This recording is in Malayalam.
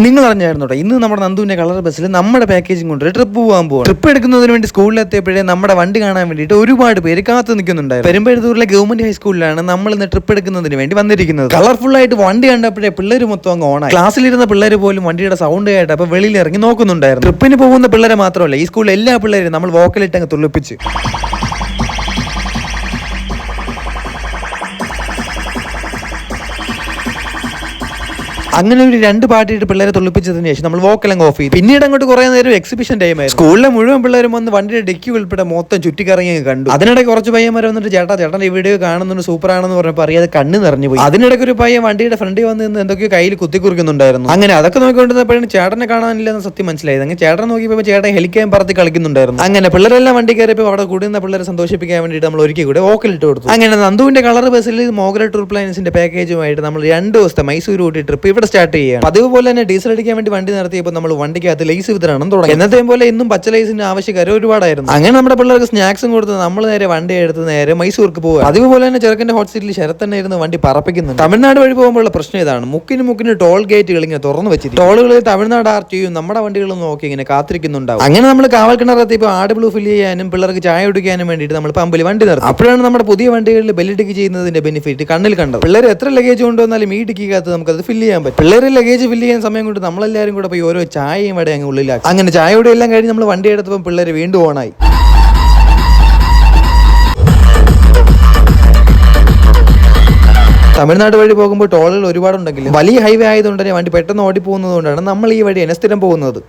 നിങ്ങൾ അറിഞ്ഞായിരുന്നു കേട്ടോ ഇന്ന് നമ്മുടെ നന്ദുവിന്റെ കളർ ബസ്സിൽ നമ്മുടെ പാക്കേജിംഗ് കൊണ്ട് ട്രിപ്പ് പോകാൻ പോകും ട്രിപ്പ് എടുക്കുന്നതിന് വേണ്ടി സ്കൂളിൽ എത്തിയപ്പോഴേ നമ്മുടെ വണ്ടി കാണാൻ വേണ്ടിയിട്ട് ഒരുപാട് പേര് കാത്തു നിൽക്കുന്നുണ്ടായിരുന്നു. പെരുമ്പഴുത്തൂരിലെ ഗവൺമെന്റ് ഹൈസ്കൂളിലാണ് നമ്മൾ ഇന്ന് ട്രിപ്പ് എടുക്കുന്നതിന് വേണ്ടി വന്നിരിക്കുന്നത്. കളർഫുൾ ആയിട്ട് വണ്ടി കണ്ടപ്പോഴേ പിള്ളേർ മൊത്തം അങ്ങ് ഓണായി ക്ലാസ്സിലിരുന്ന പിള്ളേർ പോലും വണ്ടിയുടെ സൗണ്ട് കേട്ട് അപ്പൊ വെളിയിൽ ഇറങ്ങി നോക്കുന്നുണ്ടായിരുന്നു. ട്രിപ്പിന് പോകുന്ന പിള്ളേരെ മാത്രമല്ല ഈ സ്കൂളിലെ എല്ലാ പിള്ളേരും നമ്മൾ വോക്കലിട്ട് അങ്ങ് തുള്ളിപ്പിച്ച്. അങ്ങനെ ഒരു രണ്ട് പാട്ടിയിട്ട് പിള്ളേരെ തുള്ളിപ്പിച്ചതിന് ശേഷം നമ്മൾ വോക്കലങ്ങ് ഓഫ് ചെയ്തു. പിന്നീട് അങ്ങോട്ട് കുറെ നേരം എക്സിബിഷൻ ടൈം ആയിരുന്നു. സ്കൂളിലെ മുഴുവൻ പിള്ളേരും വന്ന് വണ്ടിയുടെ ഡെക്കി ഉൾപ്പെടെ മൊത്തം ചുറ്റിക്കറങ്ങി കണ്ടു. അതിനിടെ കുറച്ച് പയ്യന്മാർ വന്നിട്ട് ചേട്ടാ ചേട്ടൻ ഈ വീഡിയോ കാണുന്നുണ്ട് സൂപ്പർ ആണെന്ന് പറഞ്ഞപ്പോൾ അറിയാതെ കണ്ണ് നിറഞ്ഞു പോയി. അതിനിടയ്ക്ക് ഒരു പയ്യൻ വണ്ടിയുടെ ഫ്രണ്ടിൽ വന്ന് നിന്ന് എന്തൊക്കെയോ കയ്യിൽ കുത്തിക്കുറിക്കുന്നുണ്ടായിരുന്നു. അങ്ങനെ അതൊക്കെ നോക്കിക്കൊണ്ടിരുന്നപ്പോഴാണ് ചേട്ടനെ കാണാനില്ലെന്ന് സത്യം മനസ്സിലായത്. അങ്ങനെ ചേട്ടൻ നോക്കിയപ്പോൾ ചേട്ടൻ ഹെലിക്കാൻ പറത്തി കളിക്കുന്നുണ്ടായിരുന്നു. അങ്ങനെ പിള്ളേരെല്ലാം വണ്ടി കയറിയപ്പോൾ അവിടെ കൂടുന്ന പിള്ളേരെ സന്തോഷിപ്പിക്കാൻ വേണ്ടിയിട്ട് നമ്മൾ ഒരിക്കൽ കൂടെ വോക്കലിട്ട് കൊടുത്തു. അങ്ങനെ നന്ദുവിന്റെ കളർ ബസ്സിൽ മോഗ്ര ടൂർ പ്ലാനൻസിന്റെ പാക്കേജുമായിട്ട് നമ്മൾ രണ്ട് ദിവസത്തെ മൈസൂർ ഊട്ടി ട്രിപ്പ് ഇവിടെ സ്റ്റാർട്ട് ചെയ്യാം പതിവ് പോലെ തന്നെ ഡീസൽ അടിക്കാൻ വേണ്ടി വണ്ടി നടത്തിയപ്പോൾ നമ്മൾ വണ്ടിക്കകത്ത് ലൈസ് വിതരണം തുടങ്ങി എന്നത്തെയും പോലെ ഇന്നും പച്ച ലൈസിന്റെ ആവശ്യക്കാർ ഒരുപാടായിരുന്നു. അങ്ങനെ നമ്മുടെ പിള്ളേർക്ക് സ്നാക്സും കൊടുത്ത് നമ്മൾ നേരെ വണ്ടി എടുത്ത് നേരെ മൈസൂർക്ക് പോകുക അതുപോലെ പോലെ തന്നെ ചെറുക്കന്റെ ഹോട്ട് സീറ്റിൽ ശരത്ത് തന്നെ ഇരുന്ന് വണ്ടി പറപ്പിക്കുന്നു തമിഴ്നാട് വഴി പോകുമ്പോഴുള്ള പ്രശ്നം ഇതാണ്. മുക്കിന് മുക്കിന് ടോൾ ഗേറ്റുകൾ ഇങ്ങനെ തുറന്നു വെച്ചിട്ട് ടോളുകൾ തമിഴ്നാട് ആർ ടിയും നമ്മുടെ വണ്ടികളും നോക്കി ഇങ്ങനെ കാത്തിരിക്കുന്നുണ്ടാവും. അങ്ങനെ നമ്മൾ കാവൽ കിണറെത്തിയപ്പോൾ ആട് ബ്ലൂ ഫില്ല് ചെയ്യാനും പിള്ളേർക്ക് ചായ കുടിക്കാനും വേണ്ടിയിട്ട് നമ്മൾ പമ്പിൽ വണ്ടി നിർത്തും. അപ്പോഴാണ് നമ്മുടെ പുതിയ വണ്ടികളിൽ ബെല്ലിടിക്ക് ചെയ്യുന്നതിന്റെ ബെനിഫിറ്റ് കണ്ണിൽ കണ്ടത്. പിള്ളേർ എത്ര ലഗേജ് കൊണ്ടുവന്നാലും ഈ ടിക്കകത്ത് നമുക്ക് അത് ഫില്ല് ചെയ്യാൻ പറ്റും. പിള്ളേർ ലഗേജ് ഫില്ല് ചെയ്യാൻ സമയം കൊണ്ട് നമ്മളെല്ലാവരും കൂടെ പോയി ഓരോ ചായയും വടയും അങ്ങ് ഉള്ളിലാക്കി. അങ്ങനെ ചായയുടെ എല്ലാം കഴിഞ്ഞ് നമ്മൾ വണ്ടി എടുത്തപ്പോൾ പിള്ളേർ വീണ്ടും ഓണായി തമിഴ്നാട് വഴി പോകുമ്പോൾ ടോളുകൾ ഒരുപാടുണ്ടെങ്കിലും വലിയ ഹൈവേ ആയതുകൊണ്ട് തന്നെ വണ്ടി പെട്ടെന്ന് ഓടി പോകുന്നത് കൊണ്ടാണ് നമ്മൾ ഈ വഴി സ്ഥിരം പോകുന്നത്.